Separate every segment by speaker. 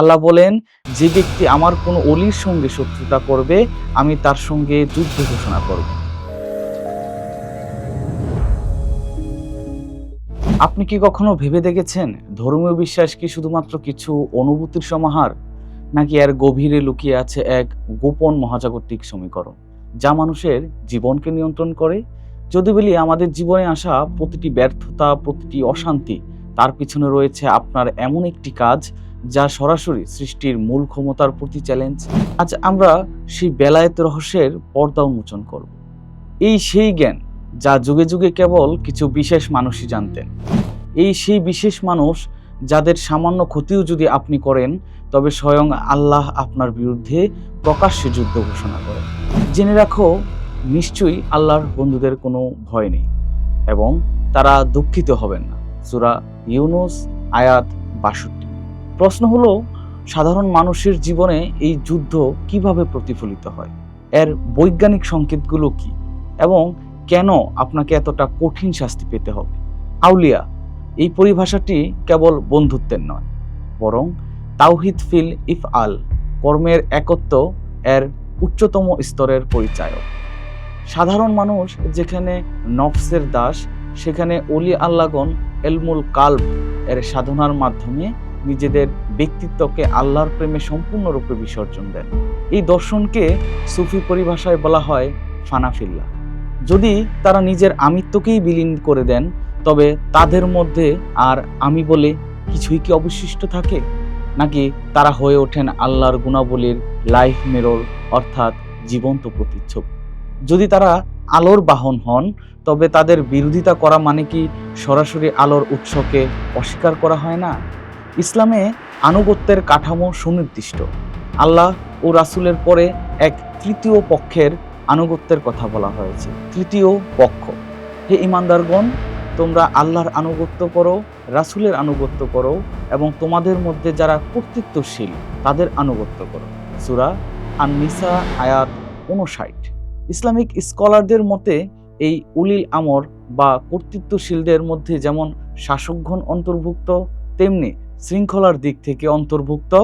Speaker 1: আল্লাহ বলেন, যে ব্যক্তি আমার কোনো অলির সঙ্গে শত্রুতা করবে, আমি তার সঙ্গে যুদ্ধ ঘোষণা করব। আপনি কি কখনো ভেবে দেখেছেন, ধর্মীয় বিশ্বাস কি শুধুমাত্র কিছু অনুভূতির সমাহার, নাকি এর গভীরে লুকিয়ে আছে এক গোপন মহাজাগতিক সমীকরণ, যা মানুষের জীবনকে নিয়ন্ত্রণ করে? যদি বলি, আমাদের জীবনে আসা প্রতিটি ব্যর্থতা, প্রতিটি অশান্তি, তার পিছনে রয়েছে আপনার এমন একটি কাজ যা সরাসরি সৃষ্টির মূল ক্ষমতার প্রতি চ্যালেঞ্জ আজ আমরা সেই বেলায়েত রহস্যের পর্দা উন্মোচন করব। এই সেই জ্ঞান যা যুগে যুগে কেবল কিছু বিশেষ মানুষই জানতেন। এই সেই বিশেষ মানুষ যাদের সামান্য ক্ষতিও যদি আপনি করেন, তবে স্বয়ং আল্লাহ আপনার বিরুদ্ধে প্রকাশ্যে যুদ্ধ ঘোষণা করেন। জেনে রাখো, নিশ্চয়ই আল্লাহর বন্ধুদের কোনো ভয় নেই এবং তারা দুঃখিত হবেন না। সুরা ইউনুস, আয়াত বাষট্টি। প্রশ্ন হলো, সাধারণ মানুষের জীবনে এই যুদ্ধ কীভাবে প্রতিফলিত হয়? এর বৈজ্ঞানিক সংকেতগুলো কি? এবং কেন আপনাকে এতটা কঠিন শাস্তি পেতে হবে? আউলিয়া, এই পরিভাষাটি কেবল বন্ধুত্বের নয়, বরং তাওহিদ ফিল ইফ আল কর্মের একত্ব, এর উচ্চতম স্তরের পরিচায়ক। সাধারণ মানুষ যেখানে নফসের দাস, সেখানে অলি আল্লাগন এলমুল কাল্ব এর সাধনার মাধ্যমে নিজেদের ব্যক্তিত্বকে আল্লাহর প্রেমে সম্পূর্ণরূপে বিসর্জন দেন। এই দর্শনকে সুফি পরিভাষায় বলা হয় ফানাফিল্লা। যদি তারা নিজের আমিত্বকেই বিলীন করে দেন, তবে তাদের মধ্যে আর আমি বলে কিছুই কি অবশিষ্ট থাকে? নাকি তারা হয়ে ওঠেন আল্লাহর গুণাবলীর লাইফ মেরর, অর্থাৎ জীবন্ত প্রতিচ্ছবি? যদি তারা আলোর বাহন হন, তবে তাদের বিরোধিতা করা মানে কি সরাসরি আলোর উৎসকে অস্বীকার করা হয় না? ইসলামে আনুগত্যের কাঠামো সুনির্দিষ্ট। আল্লাহ ও রাসুলের পরে এক তৃতীয় পক্ষের আনুগত্যের কথা বলা হয়েছে। তৃতীয় পক্ষ। হে ইমানদারগণ তোমরা আল্লাহর আনুগত্য করো, রাসূলের আনুগত্য করো এবং তোমাদের মধ্যে যারা কর্তৃত্বশীল, তাদের আনুগত্য করো। সুরা আন-নিসা আয়াত উনষাট ইসলামিক স্কলারদের মতে, এই উলিল আমর বা কর্তৃত্বশীলদের মধ্যে যেমন শাসকগণ অন্তর্ভুক্ত, তেমনি শৃঙ্খলার দিক থেকে অন্তর্ভুক্ত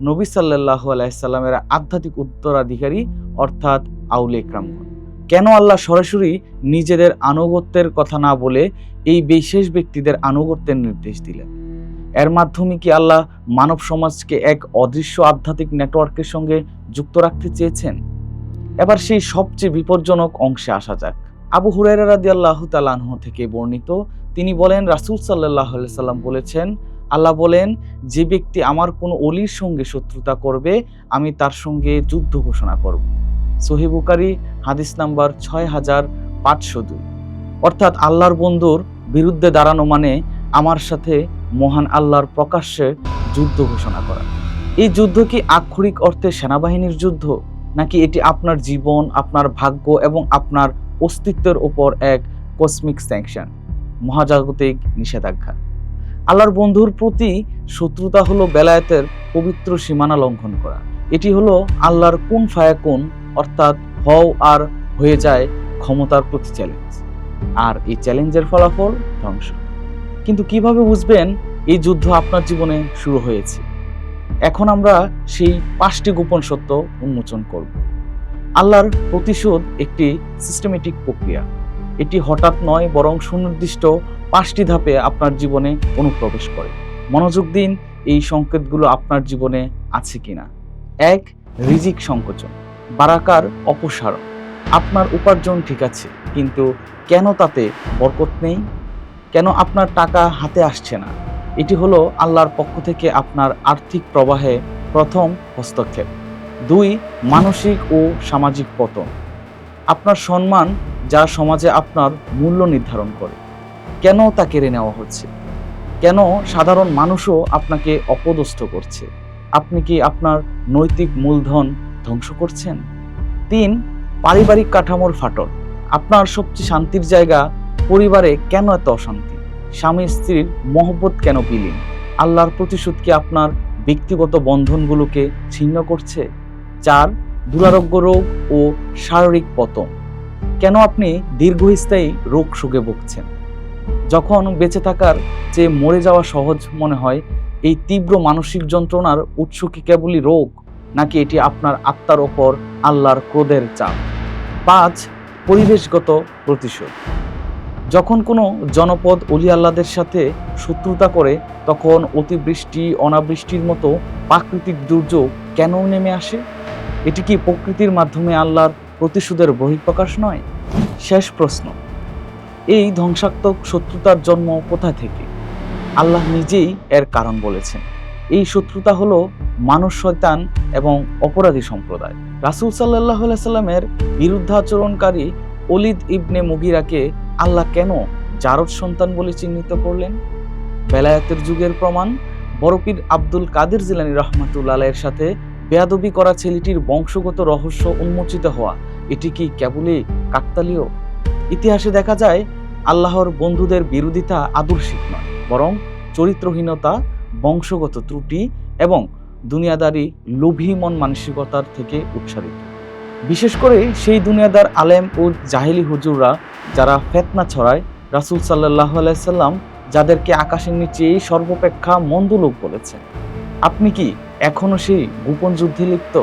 Speaker 1: নবী সাল্লাহ আলাইসাল্লামের আধ্যাত্মিক উত্তরাধিকারী অর্থাৎ আউলে ইকরামগণ কেন আল্লাহ সরাসরি নিজেদের আনুগত্যের কথা না বলে এই বিশেষ ব্যক্তিদের আনুগত্যের নির্দেশ দিলেন? এর মাধ্যমে কি আল্লাহ মানব সমাজকে এক অদৃশ্য আধ্যাত্মিক নেটওয়ার্কের সঙ্গে যুক্ত রাখতে চেয়েছেন? এবার সেই সবচেয়ে বিপজ্জনক অংশে আসা যাক। আবু হুরাইরা রাদি আল্লাহ তালাহ থেকে বর্ণিত, তিনি বলেন রাসুল সাল্লাহ সাল্লাম বলেছেন আল্লাহ বলেন, যে ব্যক্তি আমার কোনো অলির সঙ্গে শত্রুতা করবে, আমি তার সঙ্গে যুদ্ধ ঘোষণা করব। সহিবুকারি হাদিস নাম্বার ছয় হাজার পাঁচশো দুই। অর্থাৎ আল্লাহর বন্ধুর বিরুদ্ধে দাঁড়ানো মানে আমার সাথে মহান আল্লাহর প্রকাশ্যে যুদ্ধ ঘোষণা করা। এই যুদ্ধ কি আক্ষরিক অর্থে সেনাবাহিনীর যুদ্ধ, নাকি এটি আপনার জীবন, আপনার ভাগ্য এবং আপনার অস্তিত্বের ওপর এক কসমিক স্যাংশন মহাজাগতিক নিষেধাজ্ঞা? আল্লাহর বন্ধুর প্রতি শত্রুতা হলো বেলায়েতের পবিত্র সীমানা লঙ্ঘন করা। এটি হলো আল্লাহর কোন ফায়া কোন, অর্থাৎ হও আর হয়ে যায় ক্ষমতার প্রতি চ্যালেঞ্জ আর এই চ্যালেঞ্জের ফলাফল ধ্বংস। কিন্তু কীভাবে বুঝবেন এই যুদ্ধ আপনার জীবনে শুরু হয়েছে? এখন আমরা সেই পাঁচটি গোপন সত্য উন্মোচন করব। আল্লাহর প্রতিশোধ একটি সিস্টেমেটিক প্রক্রিয়া। এটি হঠাৎ নয়, বরং সুনির্দিষ্ট পাঁচটি ধাপে আপনার জীবনে অনুপ্রবেশ করে। মনোযোগ দিন, এই সংকেতগুলো আপনার জীবনে আছে কিনা। এক, রিজিক সংকোচন, বারাকার অপসারণ। আপনার উপার্জন ঠিক আছে, কিন্তু কেন তাতে বরকত নেই? কেন আপনার টাকা হাতে আসছে না? এটি হলো আল্লাহর পক্ষ থেকে আপনার আর্থিক প্রবাহে প্রথম হস্তক্ষেপ। দুই, মানসিক ও সামাজিক পতন। আপনার সম্মান যা সমাজে আপনার মূল্য নির্ধারণ করে। কেন তা কেড়ে নেওয়া হচ্ছে? কেন সাধারণ মানুষও আপনাকে অপদস্থ করছে? আপনি কি আপনার নৈতিক মূলধন ধ্বংস করছেন? তিন, পারিবারিক কাঠামোর ফাটল। আপনার সবচেয়ে শান্তির জায়গা পরিবারে কেন এত অশান্তি? স্বামী স্ত্রীর মহব্বত কেন বিলীন? আল্লাহর প্রতিশোধ কি আপনার ব্যক্তিগত বন্ধনগুলোকে ছিন্ন করছে? চার, দুরারোগ্য রোগ ও শারীরিক পতন। কেন আপনি দীর্ঘস্থায়ী রোগ শোকে ভুগছেন? যখন বেঁচে থাকার চেয়ে মরে যাওয়া সহজ মনে হয়, এই তীব্র মানসিক যন্ত্রণার উৎস কি কেবলই রোগ, নাকি এটি আপনার আত্মার ওপর আল্লাহর ক্রোধের চাপ? পাঁচ, পরিবেশগত প্রতিশোধ। যখন কোনো জনপদ অলি আল্লাদের সাথে শত্রুতা করে, তখন অতিবৃষ্টি, অনাবৃষ্টির মতো প্রাকৃতিক দুর্যোগ কেন নেমে আসে? এটি কি প্রকৃতির মাধ্যমে আল্লাহর প্রতিশোধের বহিঃপ্রকাশ নয়? শেষ প্রশ্ন। এই ধ্বংসাত্মক শত্রুতার জন্ম কোথা থেকে? আল্লাহ নিজেই এর কারণ বলেছেন। এই শত্রুতা হলো মানুষ শয়তান এবং অপরাধী সম্প্রদায়। রাসুল সাল্লাহ সাল্লামের বিরুদ্ধাচরণকারী অলিদ ইবনে মুগিরাকে আল্লাহ কেন জারদ সন্তান বলে চিহ্নিত করলেন? বেলায়াতের যুগের প্রমাণ বরপীর আব্দুল কাদের জিলানি রহমাতুল্লাহ এর সাথে বেয়াদবি করা ছেলেটির বংশগত রহস্য উন্মোচিত হওয়া। এটি কি কেবলই কাকতালীয়? ইতিহাসে দেখা যায়, আল্লাহর বন্ধুদের বিরোধিতা আদর্শিক নয়, বরং চরিত্রহীনতা, বংশগত ত্রুটি এবং দুনিয়াদারি লোভী মন মানসিকতার থেকে উৎসারিত। বিশেষ করে সেই দুনিয়াদার আলেম ও জাহেলি হুজুররা যারা ফেতনা ছড়ায়, রাসুল সাল্লাহ আলাইসাল্লাম যাদেরকে আকাশের নিচেই সর্বপেক্ষা মন্দ লোক বলেছেন। আপনি কি এখনও সেই গোপন যুদ্ধে লিপ্ত?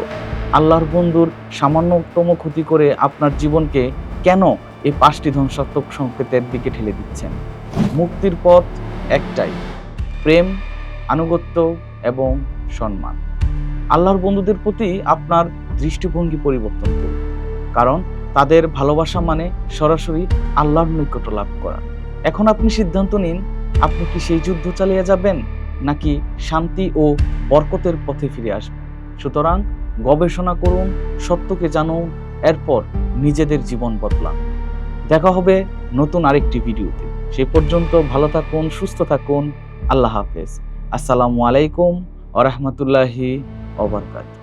Speaker 1: আল্লাহর বন্ধুর সামান্যতম ক্ষতি করে আপনার জীবনকে কেন এই পাঁচটি ধ্বংসাত্মক সংকেতের দিকে ঠেলে দিচ্ছেন। মুক্তির পথ একটাই, প্রেম, আনুগত্য এবং সম্মান। আল্লাহর বন্ধুদের প্রতি আপনার দৃষ্টিভঙ্গি পরিবর্তন করুন, কারণ তাদের ভালোবাসা মানে সরাসরি আল্লাহর নৈকট্য লাভ করা। এখন আপনি সিদ্ধান্ত নিন, আপনি কি সেই যুদ্ধ চালিয়ে যাবেন, নাকি শান্তি ও বরকতের পথে ফিরে আসবেন? সুতরাং গবেষণা করুন, সত্যকে জানুন, এরপর নিজেদের জীবন বদলান। দেখা হবে নতুন আরেকটি ভিডিওতে। সে পর্যন্ত ভালো থাকুন, সুস্থ থাকুন। আল্লাহ হাফেজ। আসসালামু আলাইকুম ওরহমতুল্লাহি ওবরকাত